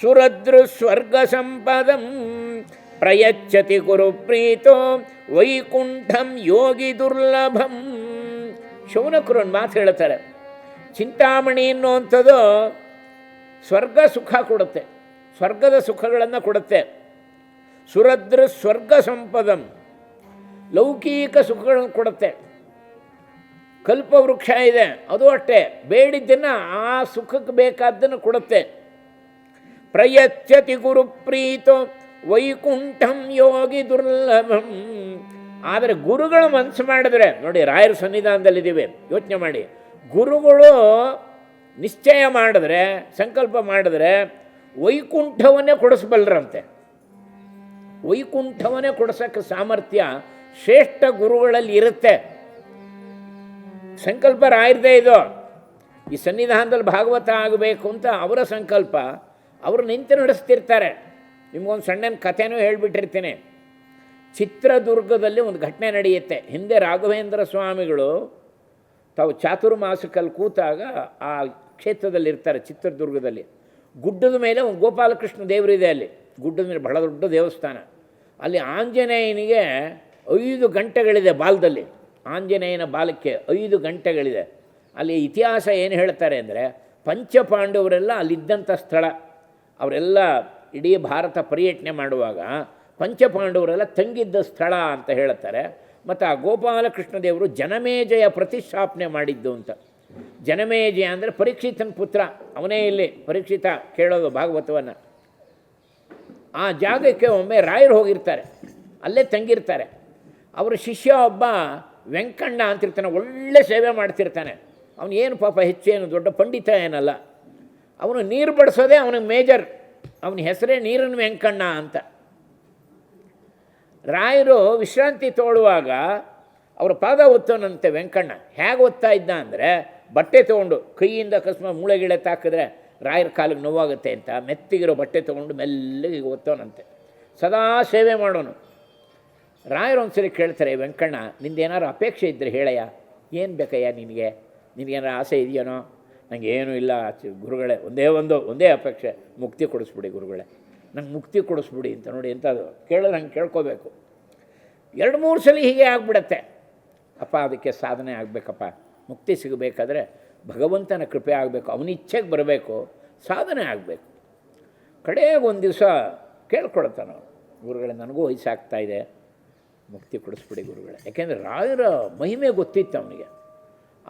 ಸುರದೃ ಸ್ವರ್ಗ ಸಂಪದಂ ಪ್ರಯಚ್ಛತಿ ಗುರು ಪ್ರೀತೋ ವೈಕುಂಠಂ ಯೋಗಿ ದುರ್ಲಭಂ. ಶೌನಕರು ಮಾತು ಹೇಳ್ತಾರೆ. ಚಿಂತಾಮಣಿ ಅನ್ನುವಂಥದ್ದು ಸ್ವರ್ಗ ಸುಖ ಕೊಡುತ್ತೆ. ಸ್ವರ್ಗದ ಸುಖಗಳನ್ನು ಕೊಡುತ್ತೆ. ಸುರದ್ರ ಸ್ವರ್ಗ ಸಂಪದಂ ಲೌಕಿಕ ಸುಖಗಳನ್ನು ಕೊಡುತ್ತೆ. ಕಲ್ಪವೃಕ್ಷ ಇದೆ, ಅದು ಅಷ್ಟೇ. ಬೇಡಿದ್ದನ್ನು ಆ ಸುಖಕ್ಕೆ ಬೇಕಾದ್ದನ್ನು ಕೊಡುತ್ತೆ. ಪ್ರಯತ್ಯತಿ ಗುರುಪ್ರೀತೋ ವೈಕುಂಠಂ ಯೋಗಿ ದುರ್ಲಭಂ. ಆದರೆ ಗುರುಗಳು ಮನಸ್ಸು ಮಾಡಿದ್ರೆ, ನೋಡಿ ರಾಯರ ಸನ್ನಿಧಾನದಲ್ಲಿದ್ದೀವಿ, ಯೋಚನೆ ಮಾಡಿ. ಗುರುಗಳು ನಿಶ್ಚಯ ಮಾಡಿದ್ರೆ, ಸಂಕಲ್ಪ ಮಾಡಿದ್ರೆ ವೈಕುಂಠವನ್ನೇ ಕೊಡಿಸ್ಬಲ್ಲರಂತೆ. ವೈಕುಂಠವನ್ನೇ ಕೊಡಿಸೋಕ್ಕೆ ಸಾಮರ್ಥ್ಯ ಶ್ರೇಷ್ಠ ಗುರುಗಳಲ್ಲಿ ಇರುತ್ತೆ. ಸಂಕಲ್ಪ ರಾಯರದೇ ಇದು. ಈ ಸನ್ನಿಧಾನದಲ್ಲಿ ಭಾಗವತ ಆಗಬೇಕು ಅಂತ ಅವರ ಸಂಕಲ್ಪ. ಅವರು ನಿಂತು ನಡೆಸ್ತಿರ್ತಾರೆ. ನಿಮಗೊಂದು ಸಣ್ಣನ ಕಥೆನೂ ಹೇಳಿಬಿಟ್ಟಿರ್ತೀನಿ. ಚಿತ್ರದುರ್ಗದಲ್ಲಿ ಒಂದು ಘಟನೆ ನಡೆಯುತ್ತೆ. ಹಿಂದೆ ರಾಘವೇಂದ್ರ ಸ್ವಾಮಿಗಳು ತಾವು ಚಾತುರ್ಮಾಸಕಲ್ಲಿ ಕೂತಾಗ ಆ ಕ್ಷೇತ್ರದಲ್ಲಿ ಇರ್ತಾರೆ ಚಿತ್ರದುರ್ಗದಲ್ಲಿ. ಗುಡ್ಡದ ಮೇಲೆ ಒಂದು ಗೋಪಾಲಕೃಷ್ಣ ದೇವರಿದೆ ಅಲ್ಲಿ. ಗುಡ್ಡದ ಮೇಲೆ ಬಹಳ ದೊಡ್ಡ ದೇವಸ್ಥಾನ. ಅಲ್ಲಿ ಆಂಜನೇಯನಿಗೆ ಐದು ಗಂಟೆಗಳಿದೆ ಬಾಲದಲ್ಲಿ. ಆಂಜನೇಯನ ಬಾಲಕ್ಕೆ ಐದು ಗಂಟೆಗಳಿದೆ. ಅಲ್ಲಿ ಇತಿಹಾಸ ಏನು ಹೇಳ್ತಾರೆ ಅಂದರೆ, ಪಂಚಪಾಂಡವರೆಲ್ಲ ಅಲ್ಲಿದ್ದಂಥ ಸ್ಥಳ. ಅವರೆಲ್ಲ ಇಡೀ ಭಾರತ ಪರ್ಯಟನೆ ಮಾಡುವಾಗ ಪಂಚಪಾಂಡವರೆಲ್ಲ ತಂಗಿದ್ದ ಸ್ಥಳ ಅಂತ ಹೇಳ್ತಾರೆ. ಮತ್ತು ಆ ಗೋಪಾಲಕೃಷ್ಣ ದೇವರು ಜನಮೇಜಯ ಪ್ರತಿಷ್ಠಾಪನೆ ಮಾಡಿದ್ದು ಅಂತ. ಜನಮೇಜಯ ಅಂದರೆ ಪರೀಕ್ಷಿತನ ಪುತ್ರ. ಅವನೇ ಇಲ್ಲಿ ಪರೀಕ್ಷಿತ ಕೇಳೋದು ಭಾಗವತವನ್ನು. ಆ ಜಾಗಕ್ಕೆ ಒಮ್ಮೆ ರಾಯರು ಹೋಗಿರ್ತಾರೆ. ಅಲ್ಲೇ ತಂಗಿರ್ತಾರೆ. ಅವರ ಶಿಷ್ಯ ಒಬ್ಬ ವೆಂಕಣ್ಣ ಅಂತಿರ್ತಾನೆ, ಒಳ್ಳೆ ಸೇವೆ ಮಾಡ್ತಿರ್ತಾನೆ. ಅವನು ಏನು ಪಾಪ ಹೆಚ್ಚೇನು ದೊಡ್ಡ ಪಂಡಿತ ಏನಲ್ಲ. ಅವನು ನೀರು ಬಡಿಸೋದೇ ಅವನಿಗೆ ಮೇಜರ್. ಅವನ ಹೆಸರೇ ನೀರನ್ನು ವೆಂಕಣ್ಣ ಅಂತ. ರಾಯರು ವಿಶ್ರಾಂತಿ ತೋಳುವಾಗ ಅವರ ಪಾದ ಒತ್ತೋನಂತೆ ವೆಂಕಣ್ಣ. ಹೇಗೆ ಒತ್ತಾ ಇದ್ದ ಅಂದರೆ, ಬಟ್ಟೆ ತೊಗೊಂಡು ಕೈಯಿಂದ ಅಕಸ್ಮಾತ್ ಮೂಳೆಗಿಳೆ ತಾಕಿದ್ರೆ ರಾಯರ ಕಾಲಿಗೆ ನೋವಾಗುತ್ತೆ ಅಂತ, ಮೆತ್ತಿಗಿರೋ ಬಟ್ಟೆ ತೊಗೊಂಡು ಮೆಲ್ಲಗೆ ಒತ್ತೋನಂತೆ. ಸದಾ ಸೇವೆ ಮಾಡೋನು. ರಾಯರು ಒಂದ್ಸರಿ ಕೇಳ್ತಾರೆ ವೆಂಕಣ್ಣ ನಿಂದೇನಾರು ಅಪೇಕ್ಷೆ ಇದ್ದರೆ ಹೇಳಯ್ಯ. ಏನು ಬೇಕಯ್ಯ ನಿನಗೆ? ನಿನಗೇನಾರು ಆಸೆ ಇದೆಯೇನೋ? ನನಗೆ ಏನೂ ಇಲ್ಲ ಗುರುಗಳೇ, ಒಂದೇ ಒಂದು, ಒಂದೇ ಅಪೇಕ್ಷೆ, ಮುಕ್ತಿ ಕೊಡಿಸ್ಬಿಡಿ ಗುರುಗಳೇ. ನಂಗೆ ಮುಕ್ತಿ ಕೊಡಿಸ್ಬಿಡಿ ಅಂತ ನೋಡಿ ಎಂಥದ್ದು ಕೇಳಿದ್ರೆ ಹಂಗೆ ಕೇಳ್ಕೋಬೇಕು. ಎರಡು ಮೂರು ಸಲ ಹೀಗೆ ಆಗ್ಬಿಡತ್ತೆ. ಅಪ್ಪ, ಅದಕ್ಕೆ ಸಾಧನೆ ಆಗಬೇಕಪ್ಪ. ಮುಕ್ತಿ ಸಿಗಬೇಕಾದ್ರೆ ಭಗವಂತನ ಕೃಪೆ ಆಗಬೇಕು, ಅವನ ಇಚ್ಛೆಗೆ ಬರಬೇಕು, ಸಾಧನೆ ಆಗಬೇಕು. ಕಡೆಯಾಗಿ ಒಂದು ದಿವಸ ಕೇಳ್ಕೊಳ್ತಾನೆ ಗುರುಗಳೇ, ನನಗೂ ವಯಸ್ಸಾಗ್ತಾ ಇದೆ. ಮುಕ್ತಿ ಕೊಡಿಸ್ಬಿಡಿ ಗುರುಗಳೇ. ಯಾಕೆಂದರೆ ರಾಯರ ಮಹಿಮೆ ಗೊತ್ತಿತ್ತು ಅವನಿಗೆ.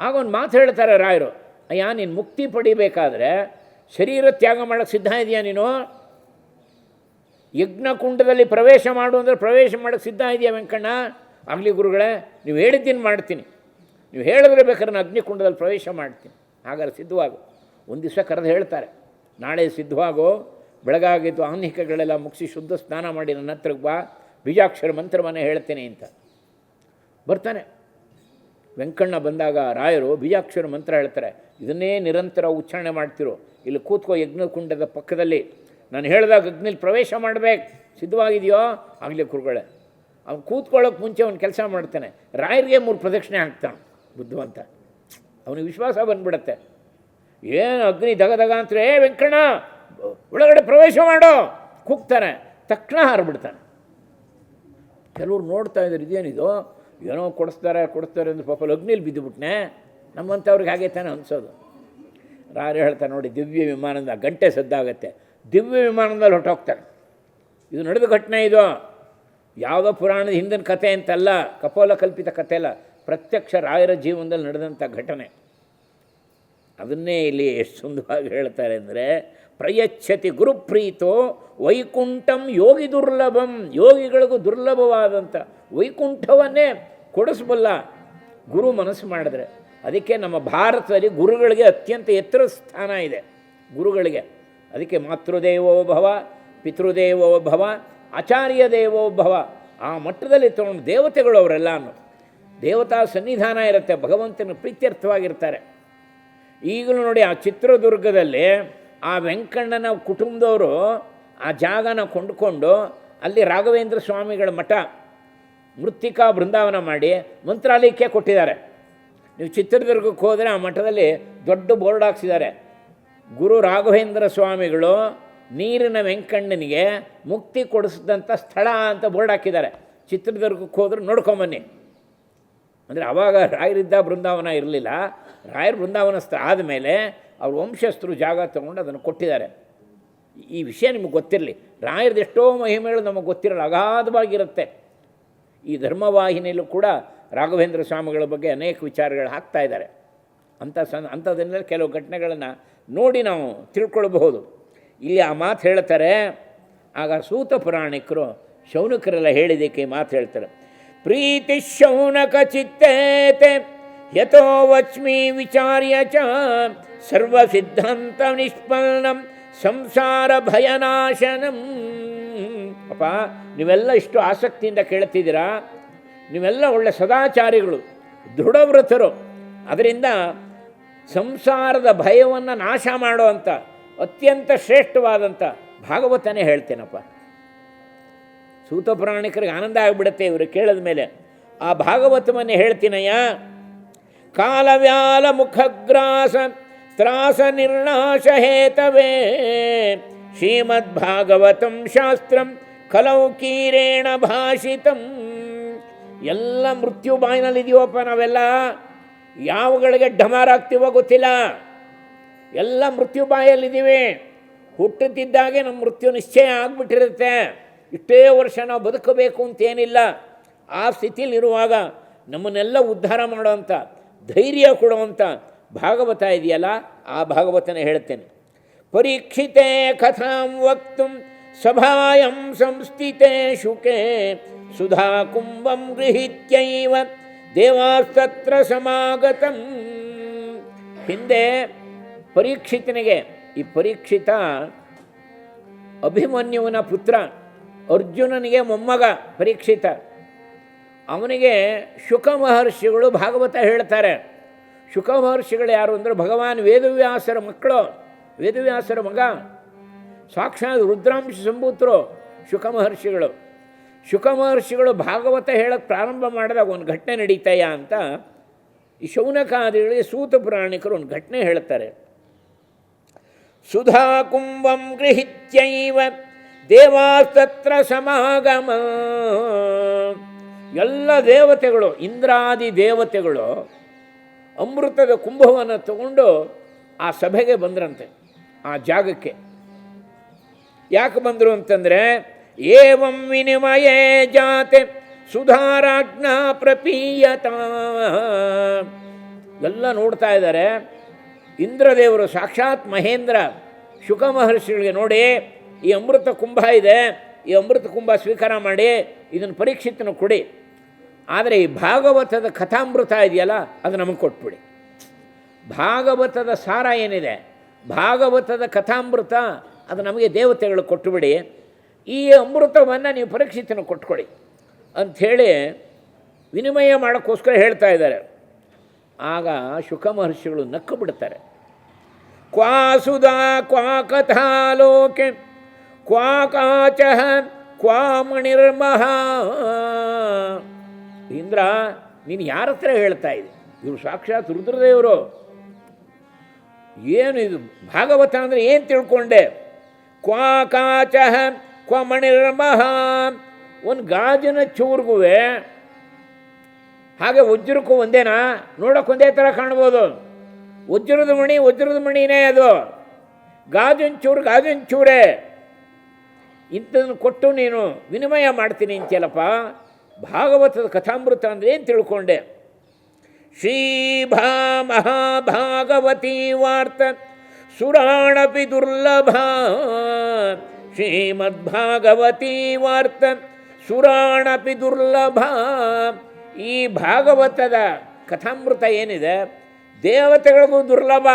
ಆಗ ಒಂದು ಮಾತು ಹೇಳ್ತಾರೆ ರಾಯರು, ಅಯ್ಯ, ನೀನು ಮುಕ್ತಿ ಪಡಿಬೇಕಾದ್ರೆ ಶರೀರ ತ್ಯಾಗ ಮಾಡೋಕ್ಕೆ ಸಿದ್ಧ ಇದೆಯಾ ನೀನು? ಯಜ್ಞಕುಂಡದಲ್ಲಿ ಪ್ರವೇಶ ಮಾಡು ಅಂದರೆ ಪ್ರವೇಶ ಮಾಡೋಕ್ಕೆ ಸಿದ್ಧ ಇದೆಯಾ ವೆಂಕಣ್ಣ? ಆಗಲಿ ಗುರುಗಳೇ, ನೀವು ಹೇಳಿದ್ದೀನಿ ಮಾಡ್ತೀನಿ. ನೀವು ಹೇಳಿದ್ರೆ ಬೇಕಾದ್ರೆ ನಾನು ಅಗ್ನಿಕುಂಡದಲ್ಲಿ ಪ್ರವೇಶ ಮಾಡ್ತೀನಿ. ಹಾಗಾದ್ರೆ ಸಿದ್ಧವಾಗು. ಒಂದು ದಿವಸ ಕರೆದು ಹೇಳ್ತಾರೆ, ನಾಳೆ ಸಿದ್ಧವಾಗು, ಬೆಳಗಾಗಿದ್ದು ಆಹ್ನಿಕಗಳೆಲ್ಲ ಮುಗಿಸಿ ಶುದ್ಧ ಸ್ನಾನ ಮಾಡಿ ನನ್ನ ಹತ್ರಕ್ಕೆ ಬಾ. ಬೀಜಾಕ್ಷರ ಮಂತ್ರವನ್ನೇ ಹೇಳ್ತೇನೆ ಅಂತ. ಬರ್ತಾನೆ. ವೆಂಕಣ್ಣ ಬಂದಾಗ ರಾಯರು ಬೀಜಾಕ್ಷರ ಮಂತ್ರ ಹೇಳ್ತಾರೆ, ಇದನ್ನೇ ನಿರಂತರ ಉಚ್ಚಾರಣೆ ಮಾಡ್ತಿರೋ, ಇಲ್ಲಿ ಕೂತ್ಕೋ ಯಜ್ಞಕುಂಡದ ಪಕ್ಕದಲ್ಲಿ. ನಾನು ಹೇಳಿದಾಗ ಅಗ್ನಿಲಿ ಪ್ರವೇಶ ಮಾಡಬೇಕು. ಸಿದ್ಧವಾಗಿದೆಯೋ? ಆಗಲಿ ಕುರುಗಳೇ. ಅವ್ನು ಕೂತ್ಕೊಳ್ಳೋಕೆ ಮುಂಚೆ ಅವ್ನು ಕೆಲಸ ಮಾಡ್ತಾನೆ. ರಾಯರಿಗೆ ಮೂರು ಪ್ರದಕ್ಷಿಣೆ ಹಾಕ್ತಾನೆ ಬುದ್ಧಿವಂತ. ಅವನಿಗೆ ವಿಶ್ವಾಸ ಬಂದ್ಬಿಡತ್ತೆ. ಏನು ಅಗ್ನಿ ದಗ ದಗ ಅಂತಾರೆ, ಏ ವೆಂಕಣ್ಣ, ಒಳಗಡೆ ಪ್ರವೇಶ ಮಾಡೋ. ಕೂಗ್ತಾನೆ. ತಕ್ಷಣ ಹಾರಿಬಿಡ್ತಾನೆ. ಕೆಲವ್ರು ನೋಡ್ತಾ ಇದ್ದಾರೆ ಇದೇನಿದು? ಏನೋ ಕೊಡಿಸ್ತಾರೆ ಕೊಡಿಸ್ತಾರೆ ಅಂದ್ರೆ ಪಾಪ ಲಗ್ನಿಲಿ ಬಿದ್ದುಬಿಟ್ನೆ. ನಮ್ಮಂಥವ್ರಿಗೆ ಹಾಗೆ ತಾನೆ ಅನಿಸೋದು. ರಾರು ಹೇಳ್ತಾರೆ ನೋಡಿ, ದಿವ್ಯ ವಿಮಾನದ ಗಂಟೆ ಸದ್ದಾಗತ್ತೆ. ದಿವ್ಯ ವಿಮಾನದಲ್ಲಿ ಹೊರಟೋಗ್ತಾರೆ. ಇದು ನಡೆದ ಘಟನೆ ಇದು. ಯಾವುದೋ ಪುರಾಣದ ಹಿಂದಿನ ಕಥೆ ಅಂತಲ್ಲ ಕಪೋಲ ಕಲ್ಪಿತ ಕಥೆ ಅಲ್ಲ, ಪ್ರತ್ಯಕ್ಷ ರಾಯರ ಜೀವನದಲ್ಲಿ ನಡೆದಂಥ ಘಟನೆ. ಅದನ್ನೇ ಇಲ್ಲಿ ಎಷ್ಟು ಸುಂದರವಾಗಿ ಹೇಳ್ತಾರೆ ಅಂದರೆ, ಪ್ರಯಚ್ಛತಿ ಗುರುಪ್ರೀತೋ ವೈಕುಂಠಂ ಯೋಗಿ ದುರ್ಲಭಂ, ಯೋಗಿಗಳಿಗೂ ದುರ್ಲಭವಾದಂಥ ವೈಕುಂಠವನ್ನೇ ಕೊಡಿಸ್ಬಲ್ಲ ಗುರು ಮನಸ್ಸು ಮಾಡಿದ್ರೆ ಅದಕ್ಕೆ ನಮ್ಮ ಭಾರತದಲ್ಲಿ ಗುರುಗಳಿಗೆ ಅತ್ಯಂತ ಎತ್ತರ ಸ್ಥಾನ ಇದೆ. ಗುರುಗಳಿಗೆ ಅದಕ್ಕೆ ಮಾತೃದೇವೋ ಭವ, ಪಿತೃದೇವೋ ಭವ, ಆಚಾರ್ಯ ದೇವೋ ಭವ, ಆ ಮಟ್ಟದಲ್ಲಿ ತೊಗೊಂಡು ದೇವತೆಗಳು ಅವರೆಲ್ಲ ದೇವತಾ ಸನ್ನಿಧಾನ ಇರುತ್ತೆ, ಭಗವಂತನ ಪ್ರೀತ್ಯರ್ಥವಾಗಿರ್ತಾರೆ. ಈಗಲೂ ನೋಡಿ ಆ ಚಿತ್ರದುರ್ಗದಲ್ಲಿ ಆ ವೆಂಕಣ್ಣನ ಕುಟುಂಬದವರು ಆ ಜಾಗನ ಕೊಂಡುಕೊಂಡು ಅಲ್ಲಿ ರಾಘವೇಂದ್ರ ಸ್ವಾಮಿಗಳ ಮಠ ಮೃತ್ತಿಕಾ ಬೃಂದಾವನ ಮಾಡಿ ಮಂತ್ರಾಲಯಕ್ಕೆ ಕೊಟ್ಟಿದ್ದಾರೆ. ನೀವು ಚಿತ್ರದುರ್ಗಕ್ಕೆ ಹೋದರೆ ಆ ಮಠದಲ್ಲಿ ದೊಡ್ಡ ಬೋರ್ಡ್ ಹಾಕ್ಸಿದ್ದಾರೆ. ಗುರು ರಾಘವೇಂದ್ರ ಸ್ವಾಮಿಗಳು ನೀರಿನ ವೆಂಕಣ್ಣನಿಗೆ ಮುಕ್ತಿ ಕೊಡಿಸಿದಂಥ ಸ್ಥಳ ಅಂತ ಬೋರ್ಡ್ ಹಾಕಿದ್ದಾರೆ. ಚಿತ್ರದುರ್ಗಕ್ಕೆ ಹೋದ್ರೆ ನೋಡ್ಕೊಂಬನ್ನಿ ಅಂದರೆ ಆವಾಗ ರಾಯರಿದ್ದ ಬೃಂದಾವನ ಇರಲಿಲ್ಲ. ರಾಯರ್ ಬೃಂದಾವನ ಆದಮೇಲೆ ಅವ್ರ ವಂಶಸ್ಥರು ಜಾಗ ತಗೊಂಡು ಅದನ್ನು ಕೊಟ್ಟಿದ್ದಾರೆ. ಈ ವಿಷಯ ನಿಮಗೆ ಗೊತ್ತಿರಲಿ. ರಾಯರದ ಎಷ್ಟೋ ಮಹಿಮೆಗಳು ನಮಗೆ ಗೊತ್ತಿರಲ್ಲ ಅಗಾಧವಾಗಿರುತ್ತೆ ಈ ಧರ್ಮವಾಹಿನಿಯಲ್ಲೂ ಕೂಡ ರಾಘವೇಂದ್ರ ಸ್ವಾಮಿಗಳ ಬಗ್ಗೆ ಅನೇಕ ವಿಚಾರಗಳು ಹಾಕ್ತಾ ಇದ್ದಾರೆ. ಅಂಥ ಸನ್ ಅಂಥದ್ದನ್ನೆಲ್ಲ ಕೆಲವು ಘಟನೆಗಳನ್ನು ನೋಡಿ ನಾವು ತಿಳ್ಕೊಳ್ಬಹುದು. ಇಲ್ಲಿ ಆ ಮಾತು ಹೇಳ್ತಾರೆ. ಆಗ ಸೂತ ಪುರಾಣಿಕರು ಶೌನಕರೆಲ್ಲ ಹೇಳಿದಕ್ಕೆ ಮಾತು ಹೇಳ್ತಾರೆ. ಪ್ರೀತಿ ಶೌನಕ ಚಿತ್ತೇತೆ ಯಥೋ ವಚ್ಮಿ ವಿಚಾರ್ಯ ಚ ಸರ್ವ ಸಿದ್ಧಾಂತ ನಿಷ್ಪನ್ನಂ ಸಂಸಾರ ಭಯನಾಶನಂ ಅಪ್ಪ, ನೀವೆಲ್ಲ ಇಷ್ಟು ಆಸಕ್ತಿಯಿಂದ ಕೇಳ್ತಿದ್ದೀರಾ? ನೀವೆಲ್ಲ ಒಳ್ಳೆ ಸದಾಚಾರಿಗಳು, ದೃಢವ್ರತರು. ಅದರಿಂದ ಸಂಸಾರದ ಭಯವನ್ನು ನಾಶ ಮಾಡುವಂಥ ಅತ್ಯಂತ ಶ್ರೇಷ್ಠವಾದಂಥ ಭಾಗವತನೇ ಹೇಳ್ತೇನಪ್ಪ. ಸೂತ ಪುರಾಣಿಕರಿಗೆ ಆನಂದ ಆಗಿಬಿಡುತ್ತೆ ಇವರು ಕೇಳಿದ ಮೇಲೆ. ಆ ಭಾಗವತವನ್ನೇ ಹೇಳ್ತೀನಯ್ಯ, ಕಾಲವ್ಯಾಲ ಮುಖಗ್ರಾಸ ತ್ರಾಸ ನಿರ್ನಾಶ ಹೇತವೇ ಶ್ರೀಮದ್ಭಾಗವತಂ ಶಾಸ್ತ್ರಂ ಕಲೌ ಕೀರೇಣ ಭಾಷಿತಂ ಎಲ್ಲ ಮೃತ್ಯು ಬಾಯಿನಲ್ಲಿದೆಯೋಪ್ಪ ನಾವೆಲ್ಲ? ಯಾವಗಳಿಗೆ ಢಮಾರಾಗ್ತೀವೋ ಗೊತ್ತಿಲ್ಲ. ಎಲ್ಲ ಮೃತ್ಯು ಬಾಯಲ್ಲಿದ್ದೀವಿ. ಹುಟ್ಟುತ್ತಿದ್ದಾಗೆ ನಮ್ಮ ಮೃತ್ಯು ನಿಶ್ಚಯ ಆಗ್ಬಿಟ್ಟಿರುತ್ತೆ. ಇಷ್ಟೇ ವರ್ಷ ನಾವು ಬದುಕಬೇಕು ಅಂತೇನಿಲ್ಲ ಆ ಸ್ಥಿತಿಲಿರುವಾಗ ನಮ್ಮನ್ನೆಲ್ಲ ಉದ್ಧಾರ ಮಾಡೋವಂಥ ಧೈರ್ಯ ಕೊಡುವಂಥ ಭಾಗವತ ಇದೆಯಲ್ಲ, ಆ ಭಾಗವತನ ಹೇಳ್ತೇನೆ. ಪರೀಕ್ಷಿತೆ ಕಥಾಂ ವಕ್ತು ಸಭಾಯಂ ಸಂಸ್ಥಿತೆ ಶುಕೆ ಸುಧಾ ಕುಂಭಂ ಗೃಹೀತ್ಯೈವ ದೇವಾಸ್ತತ್ರ ಸಮಾಗತಂ. ಹಿಂದೆ ಪರೀಕ್ಷಿತನಿಗೆ, ಈ ಪರೀಕ್ಷಿತ ಅಭಿಮನ್ಯುವನ ಪುತ್ರ, ಅರ್ಜುನನಿಗೆ ಮೊಮ್ಮಗ ಪರೀಕ್ಷಿತ. ಅವನಿಗೆ ಶುಕ ಮಹರ್ಷಿಗಳು ಭಾಗವತ ಹೇಳ್ತಾರೆ. ಶುಕ ಮಹರ್ಷಿಗಳು ಯಾರು ಅಂದರೆ ಭಗವಾನ್ ವೇದವ್ಯಾಸರ ಮಕ್ಕಳು, ವೇದವ್ಯಾಸರ ಮಗ, ಸಾಕ್ಷಾತ್ ರುದ್ರಾಂಶ ಸಂಭೂತರು ಶುಕ ಮಹರ್ಷಿಗಳು. ಶುಕ ಮಹರ್ಷಿಗಳು ಭಾಗವತ ಹೇಳಕ್ಕೆ ಪ್ರಾರಂಭ ಮಾಡಿದಾಗ ಒಂದು ಘಟನೆ ನಡೀತಯ್ಯ ಅಂತ ಈ ಶೌನಕಾದಿಗಳಿಗೆ ಸೂತ ಪುರಾಣಿಕರು ಒಂದು ಘಟನೆ ಹೇಳ್ತಾರೆ. ಸುಧಾ ಕುಂಭಂ ಗೃಹಿತ್ಯೈವ ದೇವಾಸ್ತತ್ರ ಸಮಾಗಮ. ಎಲ್ಲ ದೇವತೆಗಳು, ಇಂದ್ರಾದಿ ದೇವತೆಗಳು ಅಮೃತದ ಕುಂಭವನ್ನು ತಗೊಂಡು ಆ ಸಭೆಗೆ ಬಂದ್ರಂತೆ, ಆ ಜಾಗಕ್ಕೆ. ಯಾಕೆ ಬಂದರು ಅಂತಂದರೆ, ಏವಂ ವಿನಿಮಯೇ ಜಾತೆ ಸುಧಾರಾಜ್ಞ ಪ್ರಪೀಯತ ಎಲ್ಲ ನೋಡ್ತಾ ಇದ್ದಾರೆ. ಇಂದ್ರದೇವರು ಸಾಕ್ಷಾತ್ ಮಹೇಂದ್ರ ಶುಕ ಮಹರ್ಷಿಗಳಿಗೆ ನೋಡಿ, ಈ ಅಮೃತ ಕುಂಭ ಇದೆ, ಈ ಅಮೃತ ಕುಂಭ ಸ್ವೀಕಾರ ಮಾಡಿ, ಇದನ್ನು ಪರೀಕ್ಷಿತನ ಕೊಡಿ. ಆದರೆ ಈ ಭಾಗವತದ ಕಥಾಮೃತ ಇದೆಯಲ್ಲ, ಅದು ನಮಗೆ ಕೊಟ್ಬಿಡಿ. ಭಾಗವತದ ಸಾರ ಏನಿದೆ? ಭಾಗವತದ ಕಥಾಮೃತ, ಅದು ನಮಗೆ ದೇವತೆಗಳು ಕೊಟ್ಟುಬಿಡಿ. ಈ ಅಮೃತವನ್ನು ನೀವು ಪರೀಕ್ಷಿತನ ಕೊಟ್ಕೊಡಿ. ಅಂಥೇಳಿ ವಿನಿಮಯ ಮಾಡೋಕ್ಕೋಸ್ಕರ ಹೇಳ್ತಾ ಇದ್ದಾರೆ. ಆಗ ಶುಕ ಮಹರ್ಷಿಗಳು ನಕ್ಕು ಬಿಡ್ತಾರೆ. ಕ್ವಾ ಸುಧಾ ಕ್ವಾ ಕಥಾಲೋಕೆ ಕ್ವಾ ಕಾಚ ಕ್ವಾ ಮಣಿರ್ಮಹ. ಇಂದ್ರ, ನೀನು ಯಾರ ಹತ್ರ ಹೇಳ್ತಾ ಇದೆ ಇವರು ಸಾಕ್ಷಾತ್ ರುದ್ರದೇವರು. ಏನು ಇದು? ಭಾಗವತ ಅಂದರೆ ಏನು ತಿಳ್ಕೊಂಡೆ? ಕ್ವಾ ಕಾಚ, ಕ್ವ ಮಣಿರ್ಮಹ ಒಂದು ಗಾಜಿನ ಚೂರ್ಗುವೆ, ಹಾಗೆ ವಜ್ರಕ್ಕೂ ಒಂದೇನಾ? ನೋಡೋಕೆ ಒಂದೇ ಥರ ಕಾಣ್ಬೋದು. ವಜ್ರದ ಮಣಿ, ವಜ್ರದ ಮಣಿನೇ ಅದು. ಗಾಜಿನ ಚೂರು, ಗಾಜಿನ ಚೂರೇ. ಇಂಥದನ್ನು ಕೊಟ್ಟು ನೀನು ವಿನಿಮಯ ಮಾಡ್ತೀನಿ ಅಂತೀಯಲ್ಲಪ್ಪ. ಭಾಗವತದ ಕಥಾಮೃತ ಅಂದರೆ ಏನು ತಿಳ್ಕೊಂಡೆ? ಶ್ರೀಭಾ ಮಹಾಭಾಗವತಿ ವಾರ್ತ ಸುರಾಣಪಿ ದುರ್ಲಭ. ಶ್ರೀಮದ್ಭಾಗವತಿ ವಾರ್ತ ಸುರಾಣಪಿ ದುರ್ಲಭ. ಈ ಭಾಗವತದ ಕಥಾಮೃತ ಏನಿದೆ? ದೇವತೆಗಳಿಗೂ ದುರ್ಲಭ.